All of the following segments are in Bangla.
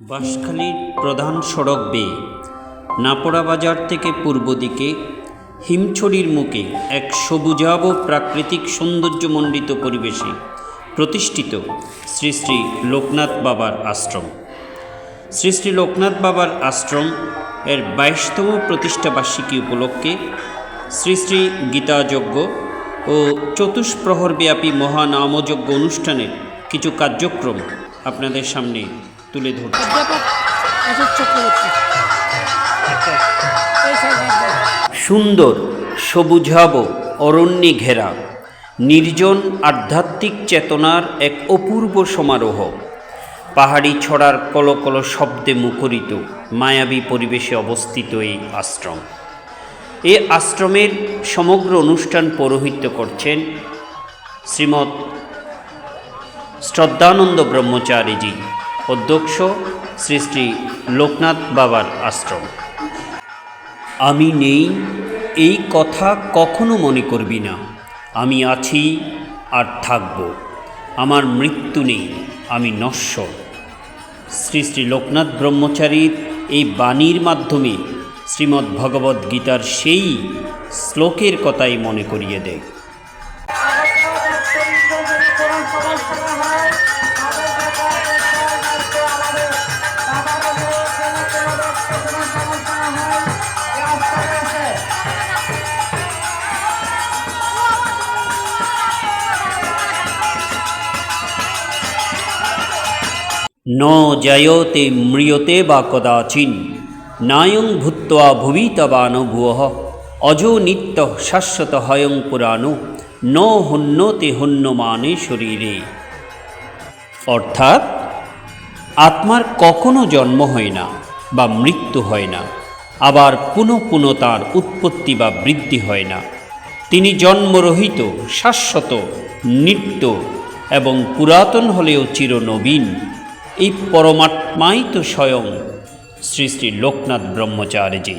বাঁশখালীর প্রধান সড়ক বেয়ে নাপড়া বাজার থেকে পূর্ব দিকে হিমছড়ির মুখে এক সবুজাব প্রাকৃতিক সৌন্দর্যমণ্ডিত পরিবেশে প্রতিষ্ঠিত শ্রী শ্রী লোকনাথ বাবার আশ্রম। শ্রী শ্রী লোকনাথ বাবার আশ্রম এর বাইশতম প্রতিষ্ঠাবার্ষিকী উপলক্ষে শ্রী শ্রী গীতাযজ্ঞ ও চতুষ্প্রহরব্যাপী মহানামযজ্ঞ অনুষ্ঠানের কিছু কার্যক্রম আপনাদের সামনে তুলে ধরছি। সুন্দর সবুজাব অরণ্যে ঘেরা নির্জন আধ্যাত্মিক চেতনার এক অপূর্ব সমারোহ। পাহাড়ি ছড়ার কলকল শব্দে মুখরিত মায়াবী পরিবেশে অবস্থিত এই আশ্রম। এ আশ্রমের সমগ্র অনুষ্ঠান পৌরোহিত্য করছেন শ্রীমৎ শ্রদ্ধানন্দ ব্রহ্মচারীজি, অধ্যক্ষ শ্রী শ্রী লোকনাথ বাবার আশ্রম। আমি নেই, এই কথা কখনো মনে করবি না। আমি আছি আর থাকব। আমার মৃত্যু নেই, আমি নশ্বর। শ্রী শ্রী লোকনাথ ব্রহ্মচারীর এই বাণীর মাধ্যমে শ্রীমদ্ ভগবদ্ গীতার সেই শ্লোকের কথাই মনে করিয়ে দেয় ন জয়তে ম্রিয়তে বা কদাচিন, নায়ং ভূত্বা ভুবি তবান ভুয়, অজো নিত্য শাশ্বত হয়ং পুরাণ, ন হন্যতে হন্যমানে শরীরে। অর্থাৎ, আত্মার কখনো জন্ম হয় না বা মৃত্যু হয় না, আবার পুনঃ পুনঃ তার উৎপত্তি বা বৃদ্ধি হয় না। তিনি জন্মরহিত, শাশ্বত, নিত্য এবং পুরাতন হলেও চিরনবীন এই পরমাত্মাই তো স্বয়ং শ্রী শ্রী লোকনাথ ব্রহ্মচারীজি।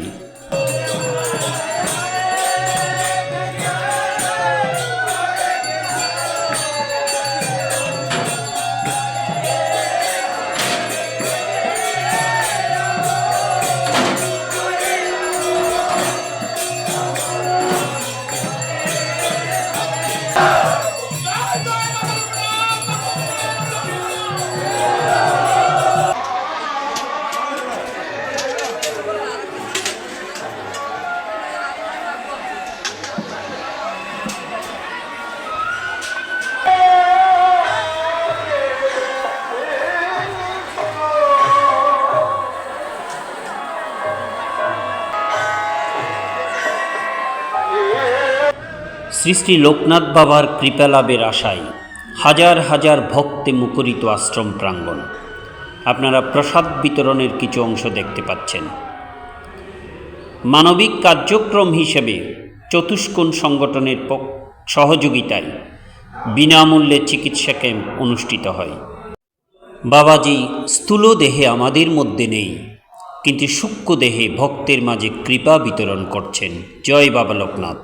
শ্রী শ্রী লোকনাথ বাবার কৃপালাভের আশায় হাজার হাজার ভক্তে মুখরিত আশ্রম প্রাঙ্গণ। আপনারা প্রসাদ বিতরণের কিছু অংশ দেখতে পাচ্ছেন। মানবিক কার্যক্রম হিসেবে চতুষ্কোণ সংগঠনের সহযোগিতায় বিনামূল্যে চিকিৎসা ক্যাম্প অনুষ্ঠিত হয়। বাবাজি, স্থূল দেহে আমাদের মধ্যে নেই, কিন্তু সূক্ষ্ম দেহে ভক্তের মাঝে কৃপা বিতরণ করছেন। জয় বাবা লোকনাথ।